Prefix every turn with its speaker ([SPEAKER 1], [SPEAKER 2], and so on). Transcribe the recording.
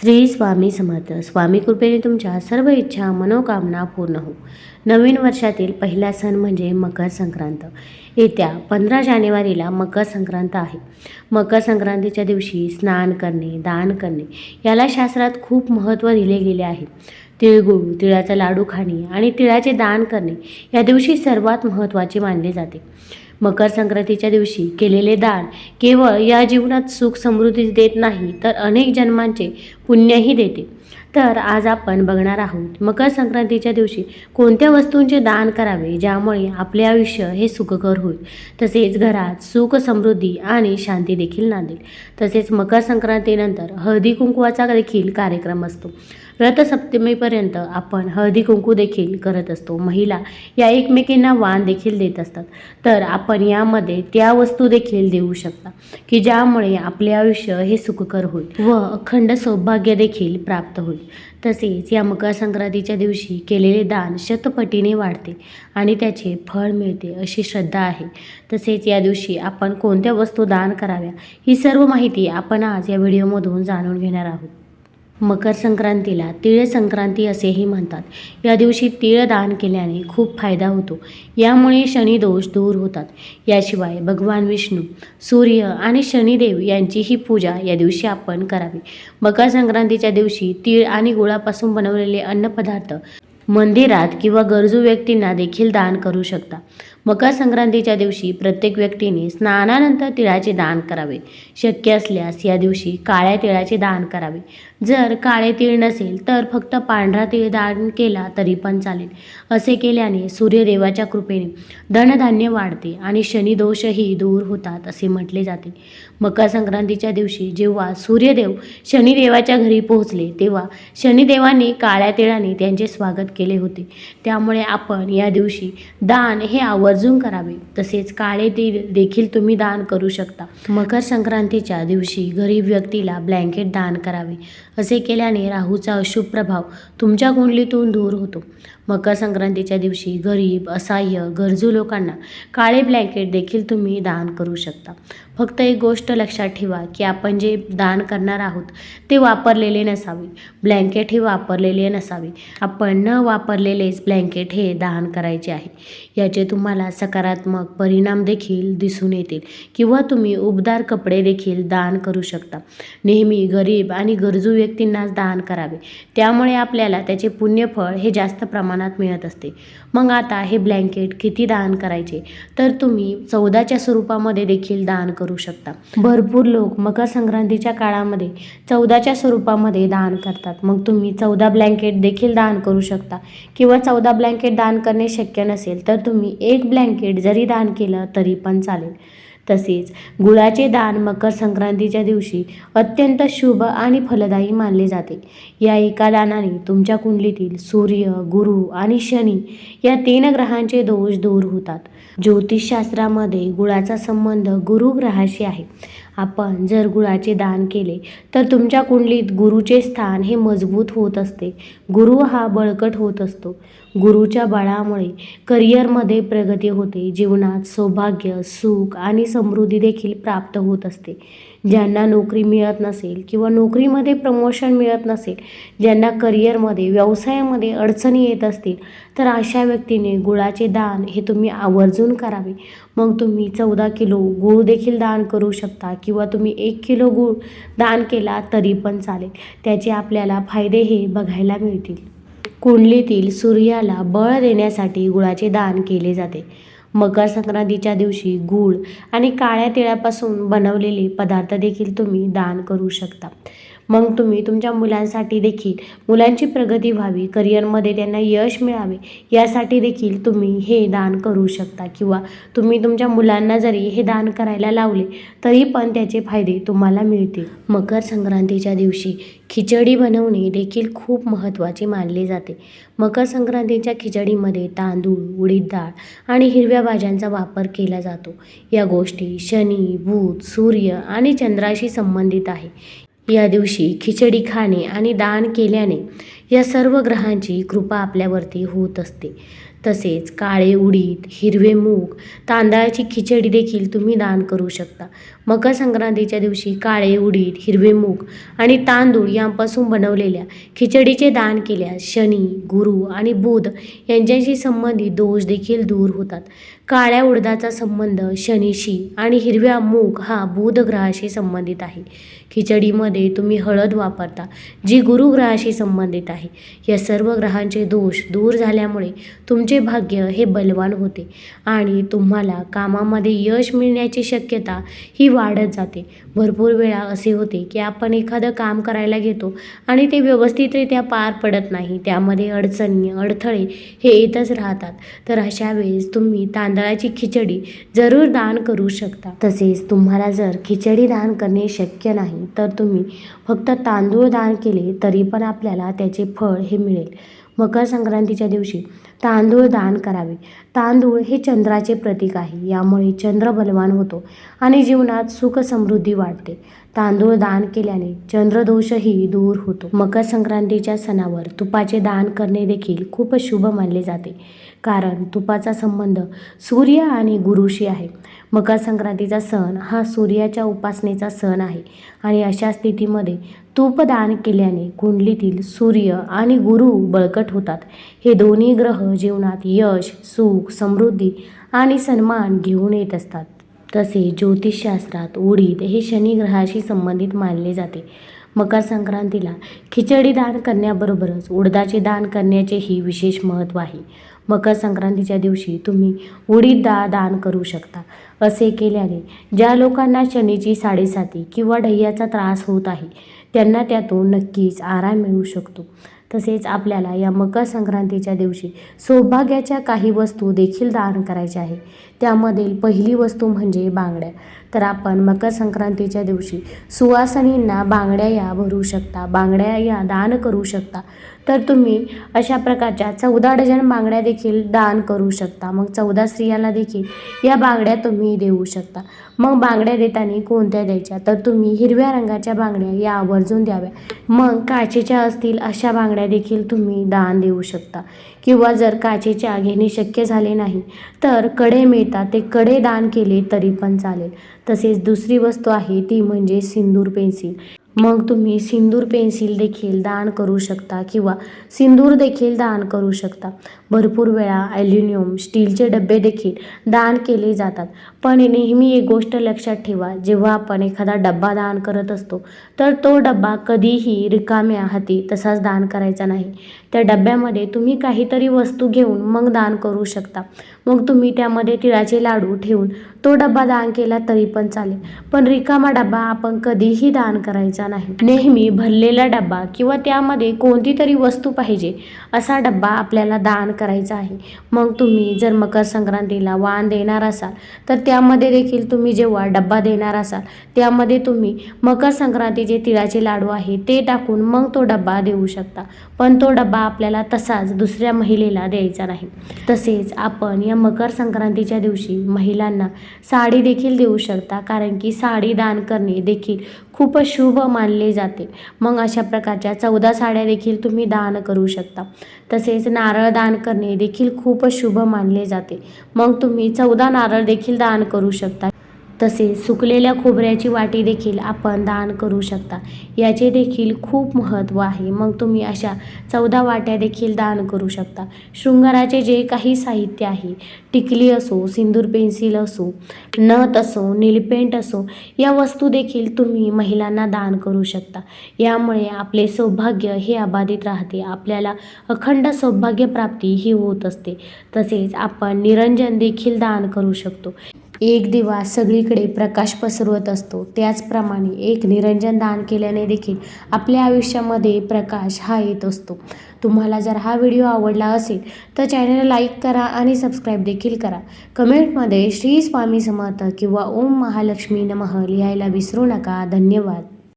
[SPEAKER 1] श्री स्वामी समर्थ. स्वामी कृपेने तुमच्या सर्व इच्छा मनोकामना पूर्ण हो नवीन वर्षातील पहिला सण म्हणजे मकर संक्रांत. येत्या पंधरा जानेवारीला मकर संक्रांत आहे. मकर संक्रांतीच्या दिवशी स्नान करणे दान करणे याला शास्त्रात खूप महत्त्व दिले गेले आहे. तिळगुळ तिळाचा लाडू खाणे आणि तिळाचे दान करणे या दिवशी सर्वात महत्त्वाचे मानले जाते. मकर संक्रांतीच्या दिवशी केलेले दान. केवळ या जीवनात सुख समृद्धीच देत नाही तर अनेक जन्मांचे पुण्यही देते. तर आज आपण बघणार आहोत मकर संक्रांतीच्या दिवशी कोणत्या वस्तूंचे दान करावे ज्यामुळे आपले आयुष्य हे सुखकर होईल. तसेच घरात सुख समृद्धी आणि शांती देखील नांदेल. तसेच मकर संक्रांतीनंतर हळदी कुंकवाचा देखील कार्यक्रम असतो. रथसप्तमीपर्यंत आपण हळदी कुंकू देखील करत असतो. महिला या एकमेकींना वाण देखील देत असतात. तर आपण यामध्ये त्या वस्तू देखील देऊ शकता की ज्यामुळे आपले आयुष्य हे सुखकर होईल व अखंड सौभाग्य देखील प्राप्त होईल. तसेच या मकर संक्रांतीच्या दिवशी केलेले दान शतपटीने वाढते आणि त्याचे फळ मिळते अशी श्रद्धा आहे. तसेच या दिवशी आपण कोणत्या वस्तू दान कराव्या ही सर्व माहिती आपण आज या व्हिडिओमधून जाणून घेणार आहोत. मकर संक्रांतीला तिळ संक्रांती असेही म्हणतात. या दिवशी तिळ दान केल्याने खूप फायदा होतो. यामुळे शनिदोष दूर होतात. याशिवाय भगवान विष्णू सूर्य आणि शनिदेव यांचीही पूजा या दिवशी आपण करावी. मकर संक्रांतीच्या दिवशी तीळ आणि गुळापासून बनवलेले अन्नपदार्थ मंदिरात किंवा गरजू व्यक्तींना देखील दान करू शकता. मकर संक्रांतीच्या दिवशी प्रत्येक व्यक्तीने स्नानानंतर तिळाचे दान करावे. शक्य असल्यास या दिवशी काळ्या तिळाचे दान करावे. जर काळे तीळ नसेल तर फक्त पांढरा तीळ दान केला तरी पण चालेल. असे केल्याने सूर्यदेवाच्या कृपेने धनधान्य वाढते आणि शनिदोषही दूर होतात असे म्हटले जाते. मकर संक्रांतीच्या दिवशी जेव्हा सूर्यदेव शनिदेवाच्या घरी पोहोचले तेव्हा शनिदेवाने काळ्या तिळाने त्यांचे स्वागत केले होते. त्यामुळे आपण या दिवशी दान हे आवर्जून करावे. तसेच काळे तीळ देखील तुम्ही दान करू शकता. मकर संक्रांतीच्या दिवशी गरीब व्यक्तीला ब्लँकेट दान करावे. असे केल्याने राहूचा अशुभ प्रभाव तुमच्या कुंडलीतून दूर होतो. मकर संक्रांतीच्या दिवशी गरीब असहाय्य गरजू लोकांना काळे ब्लँकेट देखील तुम्ही दान करू शकता. फक्त एक गोष्ट लक्षात ठेवा की आपण जे दान करणार आहोत ते वापरलेले नसावे. ब्लँकेट हे वापरलेले नसावे. आपण न वापरलेलेच ब्लँकेट हे दान करायचे आहे. याचे तुम्हाला सकारात्मक परिणाम देखील दिसून येतील किंवा तुम्ही उबदार कपडे देखील दान करू शकता. नेहमी गरीब आणि गरजू व्यक्तींनाच दान करावे. त्यामुळे आपल्याला त्याचे पुण्यफळ हे जास्त प्रमाणात मिळत असते. मग आता हे ब्लँकेट किती दान करायचे? तर तुम्ही चौदाच्या स्वरूपामध्ये देखील दान करू शकता. भरपूर लोक मकर संक्रांतीच्या काळामध्ये चौदाच्या स्वरूपामध्ये दान करतात. मग तुम्ही चौदा ब्लँकेट देखील दान करू शकता. किंवा चौदा ब्लँकेट दान करणे शक्य नसेल तर तुम्ही एक ब्लँकेट जरी दान केलं तरी पण चालेल. तसेच गुळाचे दान मकर संक्रांतीच्या दिवशी अत्यंत शुभ आणि फलदायी मानले जाते. या एका दानाने तुमच्या कुंडलीतील सूर्य गुरु आणि शनी या तीन ग्रहांचे दोष दूर होतात. ज्योतिषशास्त्रामध्ये गुळाचा संबंध गुरु ग्रहाशी आहे. आपण जर गुळाचे दान केले तर तुमच्या कुंडलीत गुरुचे स्थान हे मजबूत होत असते. गुरु हा बळकट होत असतो. गुरुच्या बळामुळे करिअरमध्ये प्रगती होते. जीवनात सौभाग्य सुख आणि समृद्धी देखील प्राप्त होत असते. ज्यांना नोकरी मिळत नसेल किंवा नोकरीमध्ये प्रमोशन मिळत नसेल ज्यांना करिअरमध्ये व्यवसायामध्ये अडचणी येत असतील तर अशा व्यक्तीने गुळाचे दान हे तुम्ही आवर्जून करावे. मग तुम्ही चौदा किलो गूळ देखील दान करू शकता किंवा तुम्ही एक किलो गूळ दान केला तरी पण चालेल. त्याचे आपल्याला फायदे हे बघायला मिळतील. कुंडलीतील सूर्याला बळ देण्यासाठी गुळाचे दान केले जाते. मकर संक्रांतीच्या दिवशी गूळ आणि काळ्या तिळापासून बनवलेले पदार्थ देखील तुम्ही दान करू शकता. मग तुम्ही तुमच्या मुलांसाठी देखील मुलांची प्रगती व्हावी करिअरमध्ये त्यांना यश मिळावे यासाठी देखील तुम्ही हे दान करू शकता. किंवा तुम्ही तुमच्या मुलांना जरी हे दान करायला लावले तरी पण त्याचे फायदे तुम्हाला मिळतील. मकर संक्रांतीच्या दिवशी खिचडी बनवणे देखील खूप महत्त्वाचे मानले जाते. मकर संक्रांतीच्या खिचडीमध्ये तांदूळ उडीद डाळ आणि हिरव्या भाज्यांचा वापर केला जातो. या गोष्टी शनी बुध सूर्य आणि चंद्राशी संबंधित आहे. या दिवशी खिचडी खाणे आणि दान केल्याने या सर्व ग्रहांची कृपा आपल्यावरती होत असते. तसेच काळे उडीद हिरवे मूग तांदळाची खिचडी देखील तुम्ही दान करू शकता. मकर संक्रांतीच्या दिवशी काळे उडीद हिरवे मूग आणि तांदूळ यांपासून बनवलेल्या खिचडीचे दान केल्यास शनी गुरु आणि बुध यांच्याशी संबंधित दोष देखील दूर होतात. काळ्या उडदाचा संबंध शनीशी आणि हिरव्या मूग हा बुध ग्रहाशी संबंधित आहे. खिचडीमध्ये तुम्ही हळद वापरता जी गुरुग्रहाशी संबंधित आहे. या सर्व ग्रहांचे दोष दूर झाल्यामुळे तुमचे भाग्य हे बलवान होते आणि तुम्हाला कामामध्ये यश मिळण्याची शक्यता ही वाढत जाते. भरपूर वेळा असे होते की आपण एखादं काम करायला घेतो आणि ते व्यवस्थितरित्या पार पडत नाही. त्यामध्ये अडचणी अडथळे हे येतच राहतात. तर अशा वेळेस तुम्ही तांदळाची खिचडी जरूर दान करू शकता. तसेच तुम्हाला जर खिचडी दान करणे शक्य नाही तर तुम्ही फक्त तांदूळ दान केले तरी पण आपल्याला त्याचे फळ हे मिळेल. मकर संक्रांतीच्या दिवशी तांदूळ दान करावे. तांदूळ हे चंद्राचे प्रतीक आहे. यामुळे चंद्र बलवान होतो आणि जीवनात सुख समृद्धी वाढते. तांदूळ दान केल्याने चंद्रदोषही दूर होतो. मकर संक्रांतीच्या सणावर तुपाचे दान करणे देखील खूप शुभ मानले जाते. कारण तुपाचा संबंध सूर्य आणि गुरुशी आहे. मकर संक्रांतीचा सण हा सूर्याच्या उपासनेचा सण आहे आणि अशा स्थितीमध्ये तूप दान केल्याने कुंडलीतील सूर्य आणि गुरु बळकट होतात. हे दोन्ही ग्रह जीवनात यश सुख समृद्धी आणि सन्मान घेऊन येत असतात. तसे ज्योतिषशास्त्रात उडीद हे शनी ग्रहाशी संबंधित मानले जाते. मकर संक्रांतीला खिचडी दान करण्याबरोबरच उडदाचे दान करण्याचेही विशेष महत्त्व आहे. मकर संक्रांतीच्या दिवशी तुम्ही उडीद डाळ दान करू शकता. असे केल्याने ज्या लोकांना शनीची साडेसाती किंवा ढय्याचा त्रास होत आहे त्यांना त्यातून नक्कीच आराम मिळू शकतो. तसेच आपल्याला या मकर संक्रांतीच्या दिवशी सौभाग्याच्या काही वस्तू देखील दान करायच्या आहे. त्यामधील पहिली वस्तू म्हणजे बांगड्या. तर आपण मकर संक्रांतीच्या दिवशी सुवासनींना बांगड्या या भरू शकता बांगड्या या दान करू शकता. तर तुम्ही अशा प्रकारच्या चौदा डझन बांगड्या देखील दान करू शकता. मग चौदा स्त्रियांना देखील या बांगड्या तुम्ही देऊ शकता. मग बांगड्या देताना कोणत्या द्यायच्या? तर तुम्ही हिरव्या रंगाच्या बांगड्या या आवर्जून द्याव्या. मग काचेच्या असतील अशा बांगड्या देखील तुम्ही दान देऊ शकता. किंवा जर काचेच्या घेणे शक्य झाले नाही तर कडे मिळतात. ते कडे दान केले तरी पण चालेल. तसेच दुसरी वस्तू आहे ती म्हणजे सिंदूर पेन्सिल. मग तुम्ही सिंदूर पेन्सिल देखील दान करू शकता किंवा सिंदूर देखील दान करू शकता. भरपूर वेळा ॲल्युमिनियम स्टीलचे डबे देखील दान केले जातात. पण नेहमी एक गोष्ट लक्षात ठेवा जेव्हा आपण एखादा डब्बा दान करत असतो तर तो डब्बा कधीही रिकाम्या हाती तसाच दान करायचा नाही. त्या डब्यामध्ये तुम्ही काहीतरी वस्तू घेऊन मग दान करू शकता. मग तुम्ही त्यामध्ये तिळाचे लाडू ठेवून तो डब्बा दान केला तरी पण चालेल. पण रिकामा डब्बा आपण कधीही दान करायचा नाही. नेहमी भरलेला डब्बा किंवा त्यामध्ये कोणती तरी वस्तू पाहिजे असा डब्बा आपल्याला दान करायचा आहे. मग तुम्ही जर मकर संक्रांतीला वाण देणार असाल तर त्यामध्ये देखील तुम्ही जेव्हा डब्बा देणार असाल त्यामध्ये तुम्ही मकर संक्रांतीचे तिळाचे लाडू आहे ते टाकून मग तो डब्बा देऊ शकता. पण तो डब्बा आपल्याला तसाच दुसऱ्या महिलेला द्यायचा नाही. तसेच आपण या मकर संक्रांतीच्या दिवशी महिलांना साडी देखील देऊ शकता कारण की साडी दान करणे देखील खूप शुभ मानले जाते. मग अशा प्रकारच्या चौदा साड्या देखील तुम्ही दान करू शकता. तसेच नारळ दान करणे देखील खूप शुभ मानले जाते. मग तुम्ही चौदा नारळ देखील दान करू शकता. तसेच सुकलेल्या खोबऱ्याची वाटी देखील आपण दान करू शकता. याचे देखील खूप महत्त्व आहे. मग तुम्ही अशा चौदा वाट्या देखील दान करू शकता. शृंगाराचे जे काही साहित्य आहे टिकली असो सिंदूर पेन्सिल असो नथ असो नीलपेंट असो या वस्तू देखील तुम्ही महिलांना दान करू शकता. यामुळे आपले सौभाग्य हे अबाधित राहते. आपल्याला अखंड सौभाग्य प्राप्ती ही होत असते. तसेच आपण निरंजन देखील दान करू शकतो. एक दिवा सगळीकडे प्रकाश पसरवत असतो. त्याचप्रमाणे एक निरंजन दान केल्याने देखील आपल्या आयुष्यामध्ये प्रकाश हा येत असतो. तुम्हाला जर हा व्हिडिओ आवडला असेल तर चॅनलला लाईक करा आणि सबस्क्राईब देखील करा. कमेंटमध्ये श्री स्वामी समर्थ किंवा ओम महालक्ष्मी नमः लिहायला विसरू नका. धन्यवाद.